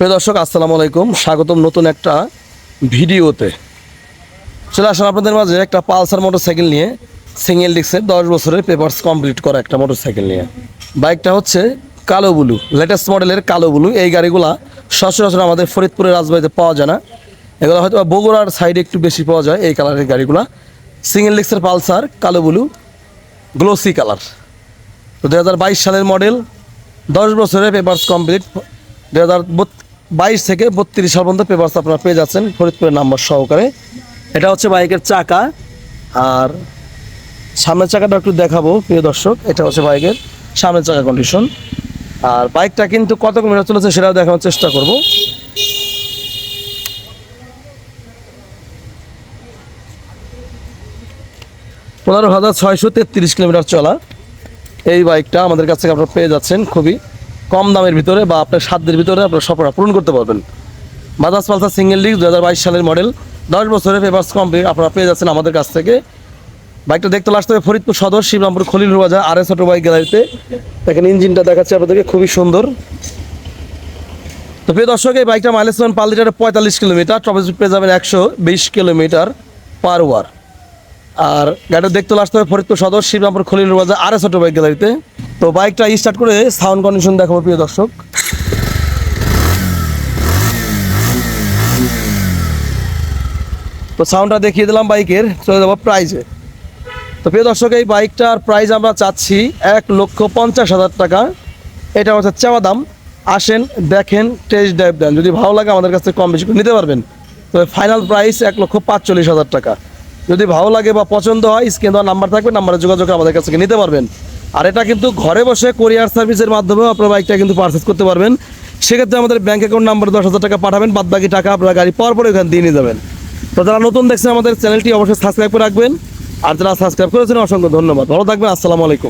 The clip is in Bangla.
প্রিয় দর্শক, আসসালামু আলাইকুম। স্বাগতম নতুন একটা ভিডিওতে। চলে আসলাম আপনাদের মাঝে একটা পালসার মোটরসাইকেল নিয়ে, সিঙ্গেল ডিক্সের দশ বছরের পেপারস কমপ্লিট করা একটা মোটরসাইকেল নিয়ে। বাইকটা হচ্ছে কালো ব্লু লেটেস্ট মডেলের কালো ব্লু। এই গাড়িগুলা সচরাচর আমাদের ফরিদপুরের রাজবাড়িতে পাওয়া যায় না। এগুলো হয়তো বগুড়ার সাইডে একটু বেশি পাওয়া যায় এই কালারের গাড়িগুলা। সিঙ্গেল ডিক্সের পালসার, কালো ব্লু গ্লোসি কালার তো দু হাজার বাইশ সালের মডেল, দশ বছরের পেপারস কমপ্লিট দু হাজার বাইশ থেকে বত্রিশ সাল পর্যন্ত পেপারস আপনারা পেয়ে যাচ্ছেন ফরিদপুরের নাম্বার সহকারে। এটা হচ্ছে বাইকের চাকা। আর সামনের চাকাটা একটু দেখাবো, প্রিয় দর্শক। এটা হচ্ছে বাইকের সামনের চাকা কন্ডিশন আর বাইকটা কিন্তু কত কিলোমিটার চলেছে সেটাও দেখানোর চেষ্টা করব। পনেরো হাজার ছয়শো তেত্রিশ কিলোমিটার চলা। এই বাইকটা আমাদের কাছ থেকে আপনারা পেয়ে যাচ্ছেন খুবই। কম দামের ভিতরে বা আপনার সাধ্যের ভিতরে আপনার স্বপ্নটা পূরণ করতে পারবেন। বাজাজ পালসার সিঙ্গেল ডিস্ক দু হাজার বাইশ সালের মডেল। দশ বছরের পেপার্স কমপ্লিট আপনারা পেয়ে যাচ্ছেন আমাদের কাছ থেকে। বাইকটা দেখতে আসতে হবে ফরিদপুর সদর, শিবরামপুর খলিল বাজার আর এস বাইক গ্যালারিতে দেখেন ইঞ্জিনটা দেখাচ্ছে আপনাদেরকে, খুবই সুন্দর। তো প্রিয় দর্শক, এই বাইকটা মাইলেজ পাবেন পার লিটারে পঁয়তাল্লিশ কিলোমিটার, টপ পেয়ে যাবেন একশো বিশ কিলোমিটার পার ওয়ার আর গাড়িটা দেখতে আসতে হবে ফরিদপুর সদর, শিবরামপুর খলিল বাজার আর এস অটো বাইক গ্যালারিতে তো বাইকটা স্টার্ট করে সাউন্ড কন্ডিশন দেখাবো, প্রিয় দর্শক। তো সাউন্ডটা দেখিয়ে দিলাম বাইকের, চলে যাব প্রাইজে তো প্রিয় দর্শক, এই বাইকটার প্রাইস আমরা চাচ্ছি এক লক্ষ পঞ্চাশ হাজার টাকা। এটা হচ্ছে চাওয়া দাম। আসেন, দেখেন টেস্ট ড্রাইভ দেন। যদি ভালো লাগে আমাদের কাছ থেকে কম বেশি করে নিতে পারবেন। তবে ফাইনাল প্রাইস এক লক্ষ পাঁচচল্লিশ হাজার টাকা। যদি ভালো লাগে বা পছন্দ হয়, স্ক্রিন দেওয়ার নাম্বার থাকবে নাম্বারে যোগাযোগ আমাদের কাছ থেকে নিতে পারবেন। আর এটা কিন্তু ঘরে বসে কোরিয়ার সার্ভিসের মাধ্যমেও আপনারা বাইকটা কিন্তু পারচেস করতে পারবেন। সেক্ষেত্রে আমাদের ব্যাঙ্ক অ্যাকাউন্ট নাম্বার দশ হাজার টাকা পাঠাবেন বাদ বাকি টাকা আপনারা গাড়ি পাওয়ার পরে ওখানে দিয়ে নিয়ে যাবেন। তো যারা নতুন দেখছেন আমাদের চ্যানেলটি অবশ্যই সাবস্ক্রাইব করে রাখবেন। আর যারা সাবস্ক্রাইব করেছেন, অসংখ্য ধন্যবাদ। ভালো থাকবেন, আসসালামু আলাইকুম।